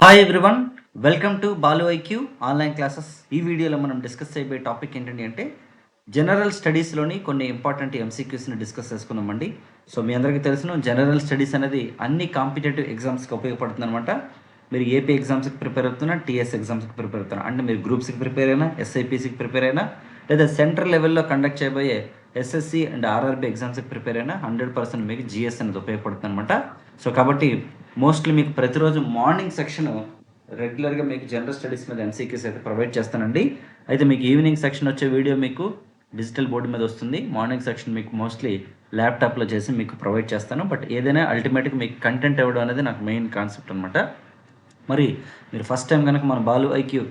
Hi everyone welcome to Balu IQ online classes ఈ వీడియోలో మనం డిస్కస్ చేయబోయే టాపిక్ ఏంటంటే అంటే జనరల్ స్టడీస్లోని కొన్ని ఇంపార్టెంట్ ఎంసీక్యూస్ని డిస్కస్ చేసుకుందామండి. సో మీ అందరికీ తెలుసును జనరల్ స్టడీస్ అనేది అన్ని కాంపిటేటివ్ ఎగ్జామ్స్కి ఉపయోగపడుతుంది అనమాట మీరు ఏపీ ఎగ్జామ్స్కి ప్రిపేర్ అవుతున్నా టీఎస్ ఎగ్జామ్స్కి ప్రిపేర్ అవుతున్నా. అంటే మీరు గ్రూప్స్కి ప్రిపేర్ అయినా ఎస్ఐపీసీకి ప్రిపేర్ అయినా లేదా సెంట్రల్ లెవెల్లో కండక్ట్ చేయబోయే ఎస్ఎస్సి అండ్ ఆర్ఆర్బీ ఎగ్జామ్స్కి ప్రిపేర్ అయినా హండ్రెడ్ పర్సెంట్ మీకు జిఎస్ అనేది ఉపయోగపడుతుంది అనమాట సో కాబట్టి మోస్ట్లీ మీకు ప్రతిరోజు మార్నింగ్ సెక్షన్ రెగ్యులర్గా మీకు జనరల్ స్టడీస్ మీద ఎంసీక్యూస్ అయితే ప్రొవైడ్ చేస్తానండి. అయితే మీకు ఈవినింగ్ సెక్షన్ వచ్చే వీడియో మీకు డిజిటల్ బోర్డు మీద వస్తుంది. మార్నింగ్ సెక్షన్ మీకు మోస్ట్లీ ల్యాప్టాప్లో చేసి మీకు ప్రొవైడ్ చేస్తాను. బట్ ఏదైనా అల్టిమేట్గా మీకు కంటెంట్ ఇవ్వడం అనేది నాకు మెయిన్ కాన్సెప్ట్ అనమాట మరి మీరు ఫస్ట్ టైం కనుక మన బాలు ఐక్యూ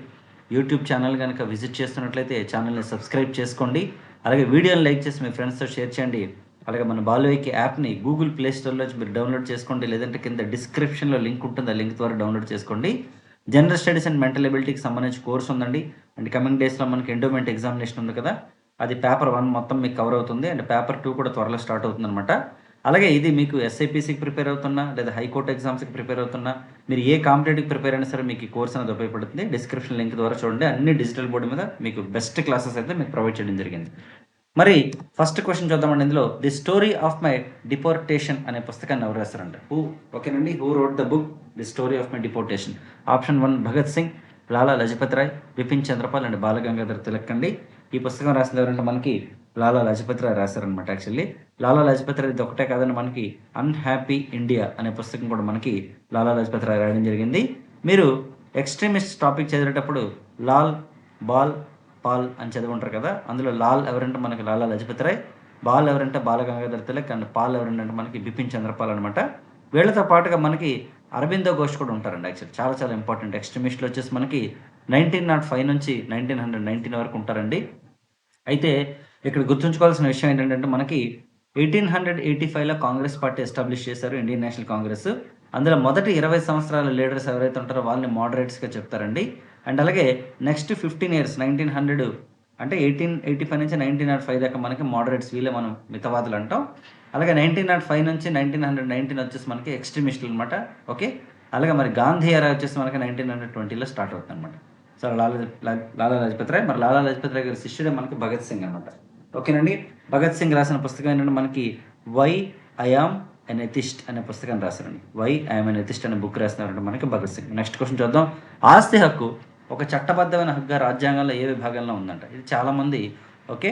యూట్యూబ్ ఛానల్ కనుక విజిట్ చేస్తున్నట్లయితే ఛానల్ని సబ్స్క్రైబ్ చేసుకోండి. అలాగే వీడియోని లైక్ చేసి మీ ఫ్రెండ్స్తో షేర్ చేయండి. అలాగే మన బాలు యాప్ని గూగుల్ ప్లే స్టోర్లో మీరు డౌన్లోడ్ చేసుకోండి. లేదంటే కింద డిస్క్రిప్షన్లో లింక్ ఉంటుంది. ఆ లింక్ ద్వారా డౌన్లోడ్ చేసుకోండి. జనరల్ స్టడీస్ అండ్ మెంటల్ ఎబిలిటీకి సంబంధించి కోర్స్ ఉందండి. అండ్ కమింగ్ డేస్లో మనకి ఎండోమెంట్ ఎగ్జామినేషన్ ఉంది కదా. అది పేపర్ వన్ మొత్తం మీకు కవర్ అవుతుంది. అండ్ పేపర్ టూ కూడా త్వరలో స్టార్ట్ అవుతుంది అనమాట అలాగే ఇది మీకు ఎస్ఐపిసికి ప్రిపేర్ అవుతున్నా లేదా హైకోర్టు ఎగ్జామ్స్కి ప్రిపేర్ అవుతున్నా మీరు ఏ కాంపిటేటివ్ ప్రిపేర్ అయినా సరే మీకు ఈ కోర్స్ అనేది ఉపయోగపడుతుంది. డిస్క్రిప్షన్ లింక్ ద్వారా చూడండి. అన్ని డిజిటల్ బోర్డు మీద మీకు బెస్ట్ క్లాసెస్ అయితే మీకు ప్రొవైడ్ చేయడం జరిగింది. మరి ఫస్ట్ క్వశ్చన్ చూద్దామండి ఇందులో. The story of my deportation అనే పుస్తకాన్ని ఎవరు రాస్తారంట హూ ఓకేనండి. Who wrote the book the story of my deportation option one Bhagat Singh Lala Lajpat Rai Bipin Chandrapal and Balagangadhar Tilak అండి ఈ పుస్తకం రాసిన ఎవరంటే మనకి లాలా లజపతి రాయ్ రాశారనమాట యాక్చువల్లీ. లాలా లజపతి రాయ్ ఇది ఒకటే కాదండి మనకి అన్హ్యాపీ ఇండియా అనే పుస్తకం కూడా మనకి లాలా లజపతి రాయ్ రాయడం జరిగింది. మీరు ఎక్స్ట్రీమిస్ట్ టాపిక్ చదివేటప్పుడు లాల్ బాల్ పాల్ అని చదివి ఉంటారు కదా అందులో లాల్ ఎవరంటే మనకి లాలా లజపతి రాయ్ బాల్ ఎవరంటే బాలగంగాధర్ తిలక్ అండ్ పాల్ ఎవరంటే మనకి బిపిన్ చంద్రపాల్ అనమాట వీళ్ళతో పాటుగా మనకి అరవిందో ఘోష్ కూడా ఉంటారండి యాక్చువల్ చాలా చాలా ఇంపార్టెంట్. ఎక్స్ట్రీమిస్ట్లు వచ్చేసి మనకి నైన్టీన్ నాట్ ఫైవ్ నుంచి నైన్టీన్ హండ్రెడ్ నైన్టీన్ వరకు ఉంటారండి. అయితే ఇక్కడ గుర్తుంచుకోవాల్సిన విషయం ఏంటంటే మనకి ఎయిటీన్ హండ్రెడ్ ఎయిటీ ఫైవ్లో కాంగ్రెస్ పార్టీ ఎస్టాబ్లిష్ చేశారు ఇండియన్ నేషనల్ కాంగ్రెస్. అందులో మొదటి ఇరవై సంవత్సరాల లీడర్స్ ఎవరైతే ఉంటారో వాళ్ళని మోడరేట్స్గా చెప్తారండి. అండ్ అలాగే next fifteen years nineteen hundred అంటే ఎయిటీన్ ఎయిటీ ఫైవ్ నుంచి నైన్టీన్ నాట్ ఫైవ్ దాకా మనకి మోడరేట్స్ వీళ్ళే మనం మితవాదులు అంటాం. అలాగే నైన్టీన్ నాట్ ఫైవ్ నుంచి నైన్టీన్ హండ్రెడ్ నైన్టీన్ వచ్చేసి మనకి ఎక్స్ట్రీమిస్టులు అనమాట ఓకే? అలాగే మరి గాంధీ ఎరా వచ్చేసి మనకి నైన్టీన్ హండ్రెడ్ ట్వంటీలో స్టార్ట్ అవుతుంది అనమాట సో లాలా లాలా లజపత్ రాయ్ మరి లాలా లజపత్ రాయ్ గారి శిష్యుడే మనకి భగత్ సింగ్ అనమాట ఓకేనండి? భగత్ సింగ్ రాసిన పుస్తకం ఏంటంటే మనకి వై ఐఆమ్ ఎన్ ఎథిస్ట్ అనే పుస్తకాన్ని రాశారండి. వై ఐఎమ్ ఎన్ ఎథిస్ట్ అనే బుక్ రాసినారంటే మనకి భగత్ సింగ్. నెక్స్ట్ క్వశ్చన్ చూద్దాం. ఆస్తి హక్కు ఒక చట్టబద్ధమైన హక్కుగా రాజ్యాంగంలో ఏ విభాగంలో ఉందంట? ఇది చాలామంది ఓకే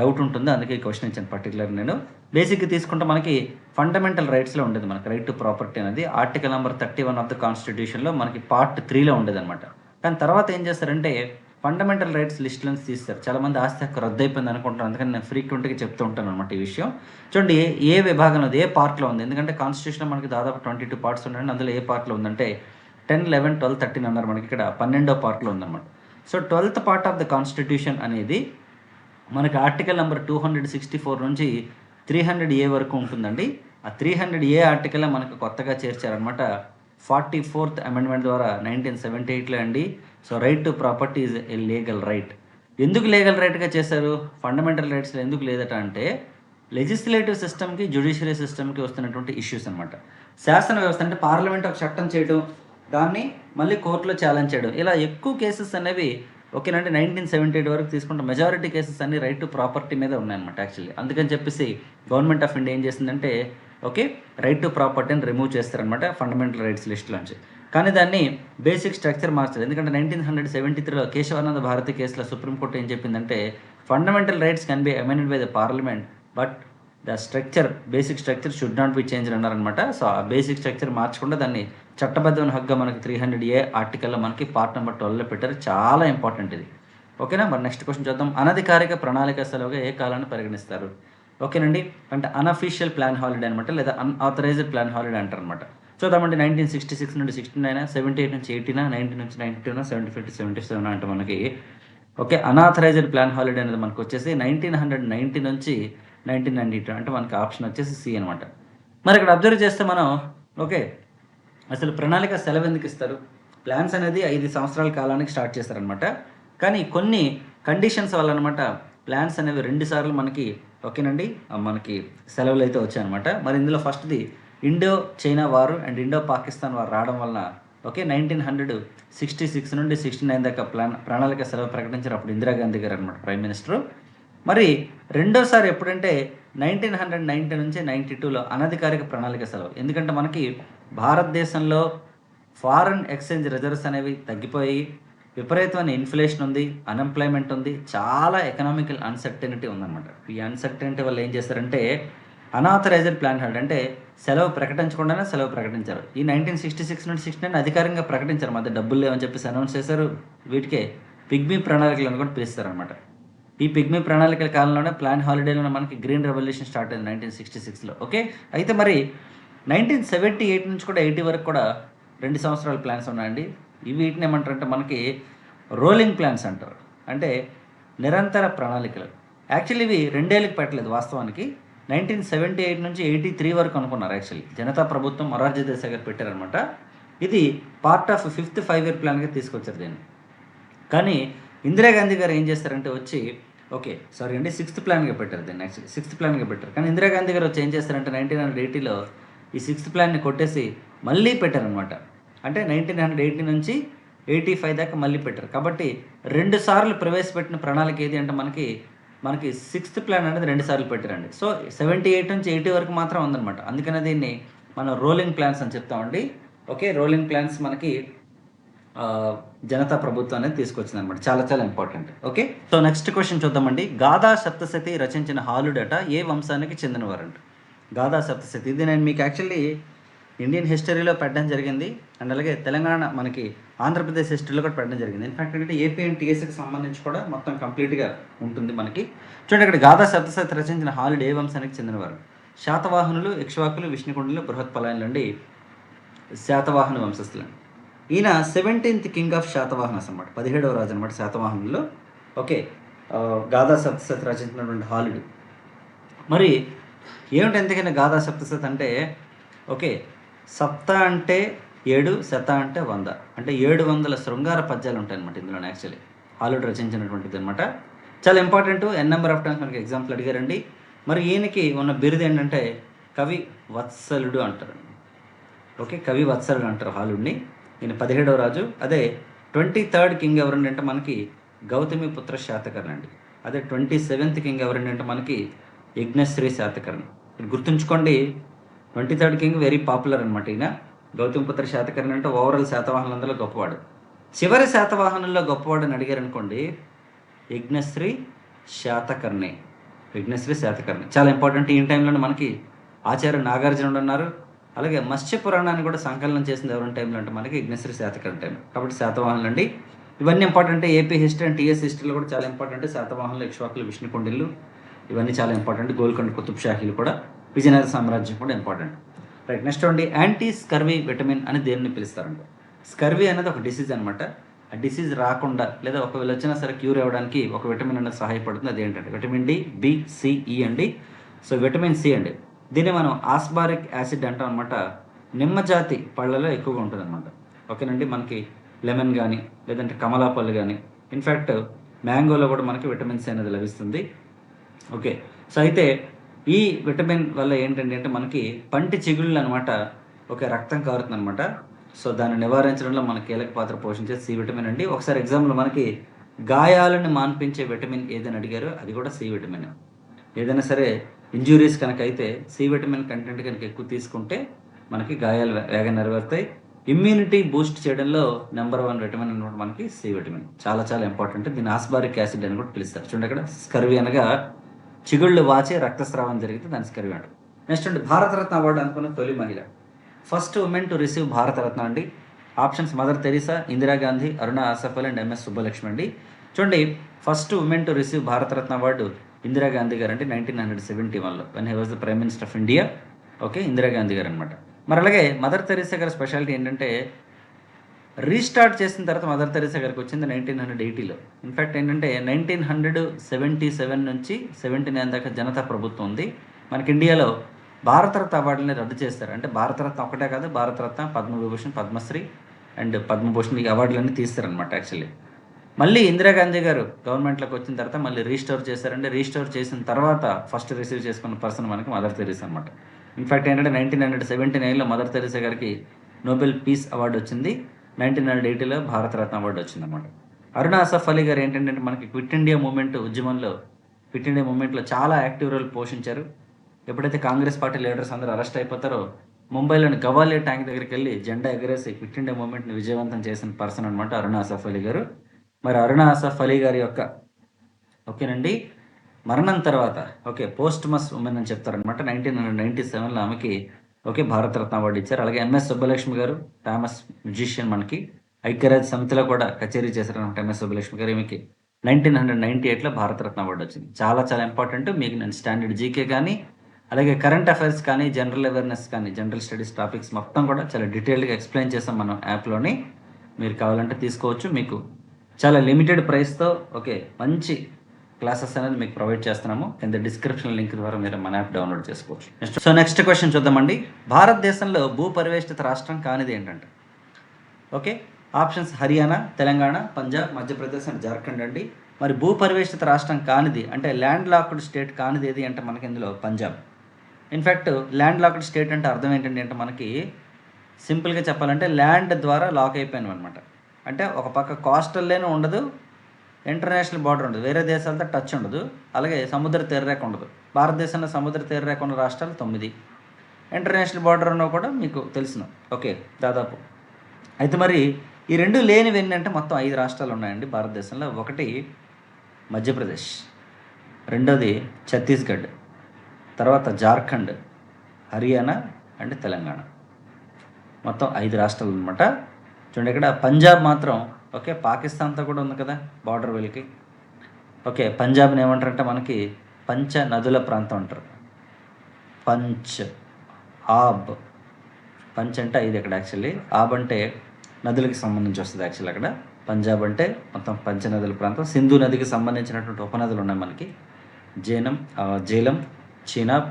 డౌట్ ఉంటుంది. అందుకే ఈ క్వశ్చన్ ఇచ్చాను పర్టికులర్ నేను. బేసిక్గా తీసుకుంటే మనకి ఫండమెంటల్ రైట్స్లో ఉండేది మనకి. రైట్ టు ప్రాపర్టీ అనేది article number thirty one of the కాన్స్టిట్యూషన్లో మనకి పార్ట్ త్రీలో ఉండేది అనమాట కానీ తర్వాత ఏం చేస్తారంటే ఫండమెంటల్ రైట్స్ లిస్ట్ నుంచి తీస్తారు. చాలా మంది ఆస్తి హక్కు రద్దు అయిపోయింది అనుకుంటారు అందుకని నేను ఫ్రీక్వెంట్గా చెప్తూ ఉంటాను అనమాట ఈ విషయం. చూడండి ఏ ఏ విభాగంలో ఉంది, ఏ పార్ట్లో ఉంది? ఎందుకంటే కాన్స్టిట్యూషన్ మనకి దాదాపు ట్వంటీ టూ పార్ట్స్ ఉన్నాయండి. అందులో ఏ పార్ట్లో ఉందంటే టెన్ లెవెన్ ట్వెల్వ్ థర్టీన్ అన్నారు మనకి ఇక్కడ. పన్నెండో పార్ట్లో ఉందన్నమాట. So twelfth part of the constitution అనేది మనకి article number two hundred sixty four నుంచి త్రీ హండ్రెడ్ ఏ వరకు ఉంటుందండి. ఆ త్రీ హండ్రెడ్ ఏ ఆర్టికల్ మనకు కొత్తగా చేర్చారనమాట ఫార్టీ ఫోర్త్ అమెండ్మెంట్ ద్వారా నైన్టీన్ సెవెంటీ ఎయిట్లో అండి. So right to property is a legal right ఎందుకు లీగల్ రైట్గా చేశారు? ఫండమెంటల్ రైట్స్లో ఎందుకు లేదట అంటే లెజిస్లేటివ్ సిస్టమ్కి జ్యుడిషియరీ సిస్టమ్కి వస్తున్నటువంటి ఇష్యూస్ అనమాట శాసన వ్యవస్థ అంటే పార్లమెంట్ ఒక చట్టం చేయడం దాన్ని మళ్ళీ కోర్టులో ఛాలెంజ్ చేయడం. ఇలా ఎక్కువ కేసెస్ అనేవి ఓకేనంటే నైన్టీన్ సెవెంటీ ఎయిట్ వరకు తీసుకుంటే మెజారిటీ కేసెస్ అన్ని రైట్ టు ప్రాపర్టీ మీద ఉన్నాయన్నమాట యాక్చువల్లీ అందుకని చెప్పేసి గవర్నమెంట్ ఆఫ్ ఇండియా ఏం చేసిందంటే ఓకే? రైట్ టు ప్రాపర్టీని రిమూవ్ చేస్తారనమాట ఫండమెంటల్ రైట్స్ లిస్ట్లోంచి కానీ దాన్ని బేసిక్ స్ట్రక్చర్ మార్చారు. ఎందుకంటే నైన్టీన్ హండ్రెడ్ సెవెంటీ త్రీలో కేశవానంద భారతి కేసులో సుప్రీంకోర్టు ఏం చెప్పిందంటే fundamental rights can be amended by the parliament but the structure basic structure should not be change అన్నారనమాట సో ఆ బేసిక్ స్ట్రక్చర్ మార్చకుండా దాన్ని చట్టబద్ధమైన హగ్గా మనకి త్రీ హండ్రెడ్ ఏ ఆర్టికల్లో మనకి పార్ట్ నెంబర్ ట్వెల్వ్లో పెట్టారు. చాలా ఇంపార్టెంట్ ఇది. ఓకేనా? మరి నెక్స్ట్ క్వశ్చన్ చూద్దాం. అనధికారిక ప్రణాళిక సెలవుగా ఏ కాలాన్ని పరిగణిస్తారు? ఓకేనండి. అంటే అన్అఫీషియల్ ప్లాన్ హాలిడే అనమాట లేదా అన్ఆథరైజ్డ్ ప్లాన్ హాలిడే అంటారు అనమాట చూద్దామంటే నైన్టీన్ సిక్స్టీ సిక్స్ నుండి సిక్స్టీ నైన్ సెవెంటీ ఎయిట్ నుంచి ఎయిటీనా నైన్టీ నుంచి ninety two seventy five seventy seven అంటే మనకి. ఓకే అనాథరైజ్డ్ ప్లాన్ హాలిడే అనేది మనకు వచ్చేసి నైన్టీన్ హండ్రెడ్ నైన్టీ నుంచి నైన్టీన్ నైన్టీ టూ అంటే మనకి ఆప్షన్ వచ్చేసి సి అనమాట మరి ఇక్కడ అబ్జర్వ్ చేస్తే మనం ఓకే అసలు ప్రణాళిక సెలవు ఎందుకు ఇస్తారు? ప్లాన్స్ అనేది ఐదు సంవత్సరాల కాలానికి స్టార్ట్ చేస్తారనమాట కానీ కొన్ని కండిషన్స్ వల్ల అనమాట ప్లాన్స్ అనేవి రెండు సార్లు మనకి ఓకేనండి? మనకి సెలవులు అయితే వచ్చాయన్నమాట. మరి ఇందులో ఫస్ట్ది ఇండో చైనా వారు అండ్ ఇండో పాకిస్తాన్ వారు రావడం వలన okay nineteen hundred sixty six నుండి సిక్స్టీ నైన్ దాకా ప్లాన్ ప్రణాళిక సెలవు ప్రకటించారు అప్పుడు ఇందిరాగాంధీ గారు అనమాట ప్రైమ్ మినిస్టర్. మరి రెండోసారి ఎప్పుడంటే నైన్టీన్ హండ్రెడ్ నైన్టీ నుంచి నైంటీ టూలో అనధికారిక ప్రణాళిక సెలవు. ఎందుకంటే మనకి భారతదేశంలో ఫారెన్ ఎక్స్చేంజ్ రిజర్వ్స్ అనేవి తగ్గిపోయి విపరీతమైన ఇన్ఫ్లేషన్ ఉంది అన్ఎంప్లాయ్మెంట్ ఉంది చాలా ఎకనామికల్ అన్సర్టెనిటీ ఉందన్నమాట. ఈ అన్సర్టెనిటీ వల్ల ఏం చేస్తారంటే అనాథరైజ్డ్ ప్లాన్ హెడ్ అంటే సెలవు ప్రకటించకుండానే సెలవు ప్రకటించారు. ఈ నైన్టీన్ సిక్స్టీ సిక్స్ నుండి సిక్స్టీ నైన్ అధికారికంగా ప్రకటించారు మధ్య డబ్బులు లేవని చెప్పేసి అనౌన్స్ చేశారు. వీటికే పిగ్మీ ప్రణాళికలు అని కూడా పిలుస్తారనమాట ఈ పిగ్మీ ప్రణాళికల కాలంలోనే ప్లాన్ హాలిడేలో మనకి గ్రీన్ రెవల్యూషన్ స్టార్ట్ అయింది నైన్టీన్ సిక్స్టీ సిక్స్లో. ఓకే? అయితే మరి నైన్టీన్ సెవెంటీ ఎయిట్ నుంచి కూడా ఎయిటీ వరకు కూడా రెండు సంవత్సరాల ప్లాన్స్ ఉన్నాయండి. ఇవి వీటిని ఏమంటారంటే మనకి రోలింగ్ ప్లాన్స్ అంటారు. అంటే నిరంతర ప్రణాళికలు. యాక్చువల్లీ ఇవి రెండేళ్ళకి పెట్టలేదు వాస్తవానికి. నైన్టీన్ సెవెంటీ ఎయిట్ నుంచి ఎయిటీ త్రీ వరకు అనుకున్నారు యాక్చువల్లీ జనతా ప్రభుత్వం మొరార్జీ దేశాయ్ గారు పెట్టారనమాట ఇది part of fifth five year ప్లాన్గా తీసుకొచ్చారు దీన్ని. కానీ ఇందిరాగాంధీ గారు ఏం చేస్తారంటే వచ్చి ఓకే సారీ అండి సిక్స్త్ ప్లాన్గా పెట్టారు దీన్ని యాక్చువల్లీ సిక్స్త్ ప్లాన్గా పెట్టారు. కానీ ఇందిరాగాంధీ గారు వచ్చి ఏం చేస్తారంటే నైన్టీన్ హండ్రెడ్ ఎయిటీలో ఈ సిక్స్త్ ప్లాన్ని కొట్టేసి మళ్ళీ పెట్టారనమాట అంటే నైన్టీన్ హండ్రెడ్ ఎయిటీ నుంచి ఎయిటీ ఫైవ్ దాకా మళ్ళీ పెట్టారు. కాబట్టి రెండు సార్లు ప్రవేశపెట్టిన ప్రణాళిక ఏది అంటే మనకి మనకి సిక్స్త్ ప్లాన్ అనేది రెండు సార్లు పెట్టారండి. సో సెవెంటీ ఎయిట్ నుంచి ఎయిటీ వరకు మాత్రం ఉందన్నమాట. అందుకనే దీన్ని మనం రోలింగ్ ప్లాన్స్ అని చెప్తామండి. ఓకే రోలింగ్ ప్లాన్స్ మనకి జనతా ప్రభుత్వం అనేది తీసుకొచ్చింది అనమాట చాలా చాలా important okay so next question చూద్దామండి. గాథా సప్తశతి రచించిన హాలుడట ఏ వంశానికి చెందినవారంట? గాథా సప్తశతి. ఇది నేను మీకు యాక్చువల్లీ ఇండియన్ హిస్టరీలో పెట్టడం జరిగింది. అండ్ అలాగే తెలంగాణ మనకి ఆంధ్రప్రదేశ్ హిస్టరీలో కూడా పెట్టడం జరిగింది. ఇన్ఫాక్ట్ ఏంటంటే ఏపీ అండ్ టీఎస్కి సంబంధించి కూడా మొత్తం కంప్లీట్గా ఉంటుంది మనకి. చూడండి అక్కడ గాథా సప్తశతి రచించిన హాలిడే వంశానికి చెందినవారు? శాతవాహనులు ఇక్ష్వాకులు విష్ణుకుండులు బృహత్పలాయన నుండి శాతవాహన వంశస్థులు ఈయన సెవెంటీన్త్ కింగ్ ఆఫ్ శాతవాహనస్ అనమాట పదిహేడవ రాజు అనమాట శాతవాహనుల్లో. ఓకే గాథా సప్తశతి రచించినటువంటి హాలుడు. మరి ఏమిటి ఎందుకైనా గాథా సప్తసత్ అంటే? ఓకే సప్త అంటే ఏడు శత అంటే వంద. అంటే ఏడు వందల శృంగార పద్యాలు ఉంటాయి అనమాట ఇందులో యాక్చువల్లీ హాలుడు రచించినటువంటిది అనమాట చాలా important n number of times మనకి ఎగ్జాంపుల్ అడిగారండి. మరి ఈయనకి ఉన్న బిరుదు ఏంటంటే కవి వత్సలుడు అంటారు. ఓకే కవి వత్సలుడు అంటారు హాలుడిని. ఈయన పదిహేడవ రాజు. అదే ట్వంటీ థర్డ్ కింగ్ ఎవరండి అంటే మనకి గౌతమి పుత్ర శాతకర్ణ అండి. అదే ట్వంటీ సెవెంత్ కింగ్ ఎవరండి అంటే మనకి యజ్ఞశ్రీ శాతకర్ణ. ఇది గుర్తుంచుకోండి twenty third king very popular అనమాట ఈయన. గౌతమపుత్ర శాతకర్ణి అంటే ఓవరాల్ శాతవాహనులందరిలో గొప్పవాడు. చివరి శాతవాహనుల్లో గొప్పవాడు అని అడిగారు అనుకోండి యజ్ఞశ్రీ శాతకర్ణి. యజ్ఞశ్రీ శాతకర్ణి. చాలా ఇంపార్టెంట్ ఈ టైంలో మనకి ఆచార్య నాగార్జునుడు ఉన్నారు. అలాగే మత్స్య పురాణాన్ని కూడా సంకలనం చేసింది ఎవరి టైంలో అంటే మనకి యజ్ఞశ్రీ శాతకర్ణి టైం కాబట్టి శాతవాహనులు అండి. ఇవన్నీ important AP history and TS హిస్టరీలో కూడా చాలా ఇంపార్టెంట్ శాతవాహనులు ఇక్ష్వాకులు విష్ణుకుండిల్లు ఇవన్నీ చాలా ఇంపార్టెంట్ గోల్కొండ కుతుబ్ షాహీలు కూడా విజయనగర సామ్రాజ్యం కూడా ఇంపార్టెంట్. రైట్ నెక్స్ట్ అండి యాంటీ స్కర్వీ విటమిన్ అని దేన్ని పిలుస్తారంట? స్కర్వీ అనేది ఒక డిసీజ్ అనమాట ఆ డిసీజ్ రాకుండా లేదా ఒకవేళ వచ్చినా సరే క్యూర్ అవ్వడానికి ఒక విటమిన్ అనేది సహాయపడుతుంది. అది ఏంటంటే vitamin D B C E అండి. సో విటమిన్ సి అండి. దీన్ని మనం ఆస్బారిక్ యాసిడ్ అంటాం అనమాట నిమ్మజాతి పళ్ళలో ఎక్కువగా ఉంటుంది అనమాట ఓకేనండి మనకి లెమన్ కానీ లేదంటే కమలా పళ్ళు కానీ ఇన్ఫ్యాక్ట్ మ్యాంగోలో కూడా మనకి విటమిన్ సి అనేది లభిస్తుంది. ఓకే సో అయితే ఈ విటమిన్ వల్ల ఏంటంటే అంటే మనకి పంటి చిగుళ్ళు అనమాట ఒక రక్తం కారుతుంది అనమాట సో దాన్ని నివారించడంలో మన కీలక పాత్ర పోషించే సి విటమిన్ అండి. ఒకసారి ఎగ్జాంపుల్ మనకి గాయాలను మాన్పించే విటమిన్ ఏదని అడిగారో. అది కూడా సి విటమిన్. ఏదైనా సరే ఇంజురీస్ కనుక అయితే సి విటమిన్ కంటెంట్ కనుక ఎక్కువ తీసుకుంటే మనకి గాయాలు వే- వేగంగా నెరవేరుతాయి. ఇమ్యూనిటీ బూస్ట్ చేయడంలో నెంబర్ వన్ విటమిన్ అనమాట మనకి సి విటమిన్. చాలా చాలా ఇంపార్టెంట్. దీన్ని ఆస్బారిక్ యాసిడ్ అని కూడా పిలుస్తారు. చూడండి అక్కడ. స్కర్వి అనగా చిగుళ్ళు వాచే రక్తస్రావం జరిగితే దాన్ని స్కర్వి నెక్స్ట్ అండి భారతరత్న అవార్డు అనుకున్న తొలి మహిళ. First woman to receive Bharat Ratna అండి. Options mother Teresa Indira Gandhi Aruna Asaf Ali and MS Subbulakshmi అండి. చూడండి first woman to receive Bharat Ratna award Indira Gandhi గారు అంటే నైన్టీన్ హండ్రెడ్ సెవెంటీ వన్లో when he was the prime minister of India okay Indira Gandhi గారు అనమాట మరి అలాగే mother Teresa గారి స్పెషాలిటీ ఏంటంటే రీస్టార్ట్ చేసిన తర్వాత మదర్ తెరీసా గారికి వచ్చింది నైన్టీన్ హండ్రెడ్ ఎయిటీలో ఇన్ఫ్యాక్ట్ ఏంటంటే నైన్టీన్ హండ్రెడ్ సెవెంటీ సెవెన్ నుంచి సెవెంటీ నైన్ దాకా జనతా ప్రభుత్వం ఉంది. మనకి ఇండియాలో భారతరత్న అవార్డుని రద్దు చేస్తారు అంటే భారతరత్న ఒకటే కాదు భారతరత్న పద్మవిభూషణ్ పద్మశ్రీ అండ్ పద్మభూషణ్ ఈ అవార్డులన్నీ తీస్తారనమాట యాక్చువల్లీ మళ్ళీ ఇందిరాగాంధీ గారు గవర్నమెంట్లోకి వచ్చిన తర్వాత మళ్ళీ రీస్టోర్ చేశారంటే రీస్టోర్ చేసిన తర్వాత ఫస్ట్ రిసీవ్ చేసుకున్న పర్సన్ మనకి మదర్ తెరీసా అనమాట ఇన్ఫాక్ట్ ఏంటంటే నైన్టీన్ హండ్రెడ్ సెవెంటీ నైన్లో మదర్ తెరీసా గారికి నోబెల్ పీస్ అవార్డు వచ్చింది. నైన్టీన్ హండ్రెడ్ ఎయిటీలో భారతరత్న అవార్డు వచ్చిందన్నమాట. అరుణ అసఫ్ అలీ గారు ఏంటంటే మనకి క్విట్ ఇండియా మూమెంట్ ఉద్యమంలో క్విట్ ఇండియా మూమెంట్లో చాలా యాక్టివ్ రోల్ పోషించారు. ఎప్పుడైతే కాంగ్రెస్ పార్టీ లీడర్స్ అందరూ అరెస్ట్ అయిపోతారో ముంబైలోని గవాలే ట్యాంక్ దగ్గరికి వెళ్ళి జెండా ఎగరేసి క్విట్ ఇండియా మూమెంట్ని విజయవంతం చేసిన పర్సన్ అనమాట అరుణ అసఫ్ అలీ గారు. మరి అరుణ అసఫ్ అలీ గారి యొక్క ఓకేనండి. మరణం తర్వాత ఓకే పోస్ట్ మస్ ఉమెన్ అని చెప్తారనమాట నైన్టీన్ హండ్రెడ్ నైన్టీ సెవెన్లో ఆమెకి ఓకే భారతరత్న అవార్డు ఇచ్చారు. అలాగే ఎంఎస్ సుబ్బలక్ష్మి గారు ఫేమస్ మ్యూజిషియన్ మనకి. ఐక్యరాజ్య సమితిలో కూడా కచేరీ చేశారనమాట ఎంఎస్ సుబ్బలక్ష్మి గారు. ఈమెకి నైన్టీన్ హండ్రెడ్ నైన్టీ ఎయిట్లో భారతరత్న అవార్డు వచ్చింది. చాలా చాలా ఇంపార్టెంట్. మీకు నేను స్టాండర్డ్ జీకే కానీ అలాగే కరెంట్ అఫైర్స్ కానీ జనరల్ అవేర్నెస్ కానీ జనరల్ స్టడీస్ టాపిక్స్ మొత్తం కూడా చాలా డీటెయిల్గా ఎక్స్ప్లెయిన్ చేసాం మనం యాప్లోని. మీరు కావాలంటే తీసుకోవచ్చు. మీకు చాలా లిమిటెడ్ ప్రైస్తో ఓకే మంచి క్లాసెస్ అనేది మీకు ప్రొవైడ్ చేస్తున్నాము. కింద డిస్క్రిప్షన్ లింక్ ద్వారా మీరు మన యాప్ డౌన్లోడ్ చేసుకోవచ్చు. నెక్స్ట్. సో నెక్స్ట్ క్వశ్చన్ చూద్దామండి. భారతదేశంలో భూ పరివేష్టిత రాష్ట్రం కానిది ఏంటంటే? Okay. Options Haryana Telangana Punjab Madhya Pradesh and Jharkhand అండి. మరి భూ పరివేష్టిత రాష్ట్రం కానిది అంటే ల్యాండ్ లాక్డ్ స్టేట్ కానిది ఏది అంటే మనకి ఇందులో Punjab. In fact land locked state అంటే అర్థం ఏంటంటే అంటే మనకి సింపుల్గా చెప్పాలంటే ల్యాండ్ ద్వారా లాక్ అయిపోయినాం అనమాట అంటే ఒక పక్క కోస్టల్లోనే ఉండదు ఇంటర్నేషనల్ బార్డర్ ఉండదు. వేరే దేశాలతో టచ్ ఉండదు. అలాగే సముద్ర తీరరేఖ ఉండదు. భారతదేశంలో సముద్ర తీరరేఖ ఉన్న రాష్ట్రాలు తొమ్మిది. ఇంటర్నేషనల్ బార్డర్ ఉన్నవి కూడా మీకు తెలిసిన. ఓకే దాదాపు. అయితే మరి ఈ రెండు లేనివి ఏంటంటే మొత్తం ఐదు రాష్ట్రాలు ఉన్నాయండి భారతదేశంలో. ఒకటి మధ్యప్రదేశ్. రెండోది ఛత్తీస్గఢ్. తర్వాత జార్ఖండ్ హర్యానా అండ్ తెలంగాణ. మొత్తం ఐదు రాష్ట్రాలు అనమాట చూడండి ఇక్కడ పంజాబ్ మాత్రం ఓకే పాకిస్తాన్తో కూడా ఉంది కదా బార్డర్ వెళ్ళి ఓకే పంజాబ్ని ఏమంటారంటే మనకి పంచ నదుల ప్రాంతం అంటారు. పంచ్ ఆబ్. పంచ్ అంటే ఐదు ఇక్కడ యాక్చువల్లీ ఆబ్ అంటే నదులకి సంబంధించి వస్తుంది యాక్చువల్లీ అక్కడ. పంజాబ్ అంటే మొత్తం పంచ నదుల ప్రాంతం. సింధు నదికి సంబంధించినటువంటి ఉపనదులు ఉన్నాయి మనకి. జేనం జేలం చీనాబ్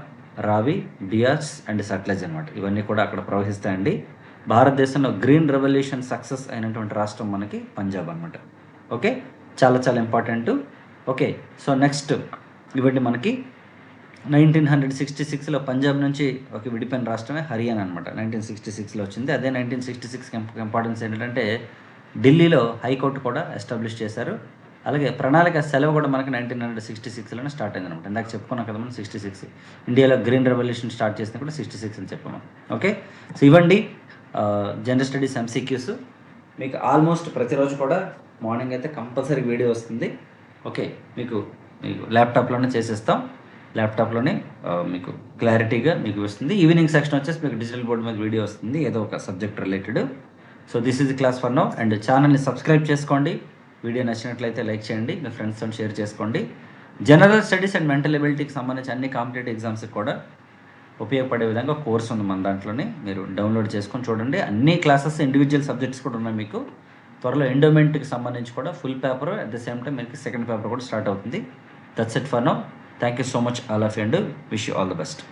రావి బియాస్ అండ్ సట్లెజ్ అనమాట ఇవన్నీ కూడా అక్కడ ప్రవహిస్తాయండి. భారతదేశంలో గ్రీన్ రెవల్యూషన్ సక్సెస్ అయినటువంటి రాష్ట్రం మనకి పంజాబ్ అనమాట ఓకే? చాలా చాలా ఇంపార్టెంట్. ఓకే? సో నెక్స్ట్ ఇవన్నీ మనకి. నైన్టీన్ హండ్రెడ్ సిక్స్టీ సిక్స్లో పంజాబ్ నుంచి ఒక విడిపోయిన రాష్ట్రమే హర్యానా అనమాట నైన్టీన్ సిక్స్టీ సిక్స్లో వచ్చింది. అదే నైన్టీన్ సిక్స్టీ సిక్స్ ఇంపార్టెన్స్ ఏంటంటే ఢిల్లీలో హైకోర్టు కూడా ఎస్టాబ్లిష్ చేశారు. అలాగే ప్రణాళిక సెలవు కూడా మనకి నైన్టీన్ హండ్రెడ్ సిక్స్టీ సిక్స్లోనే స్టార్ట్ అయింది అనమాట ఇందాక చెప్పుకున్నాం కదా మనం సిక్స్టీ సిక్స్. ఇండియాలో గ్రీన్ రెవల్యూషన్ స్టార్ట్ చేసిన కూడా సిక్స్టీ సిక్స్ అని చెప్పాము. ఓకే? సో ఇవ్వండి. జనరల్ స్టడీస్ ఎంసీక్యూస్ మీకు ఆల్మోస్ట్ ప్రతిరోజు కూడా మార్నింగ్ అయితే కంపల్సరీ వీడియో వస్తుంది. ఓకే మీకు మీకు ల్యాప్టాప్లోనే చేసేస్తాం. ల్యాప్టాప్లోనే మీకు క్లారిటీగా మీకు వస్తుంది. ఈవినింగ్ సెక్షన్ వచ్చేసి మీకు డిజిటల్ బోర్డు మీద వీడియో వస్తుంది. ఏదో ఒక subject related so this is class for now and ఛానల్ని సబ్స్క్రైబ్ చేసుకోండి. వీడియో నచ్చినట్లయితే లైక్ చేయండి. మీ ఫ్రెండ్స్తో షేర్ చేసుకోండి. జనరల్ స్టడీస్ అండ్ మెంటల్ ఎబిలిటీకి సంబంధించి అన్ని కాంపిటేటివ్ ఎగ్జామ్స్కి కూడా ఉపయోగపడే విధంగా కోర్స్ ఉంది మన దాంట్లోనే. మీరు డౌన్లోడ్ చేసుకొని చూడండి. అన్ని క్లాసెస్ ఇండివిజువల్ సబ్జెక్ట్స్ కూడా ఉన్నాయి మీకు. త్వరలో ఎండోమెంట్కి సంబంధించి కూడా full paper at the same time మీకు సెకండ్ పేపర్ కూడా స్టార్ట్ అవుతుంది. That's it for now thank you so much all of and wish you all the best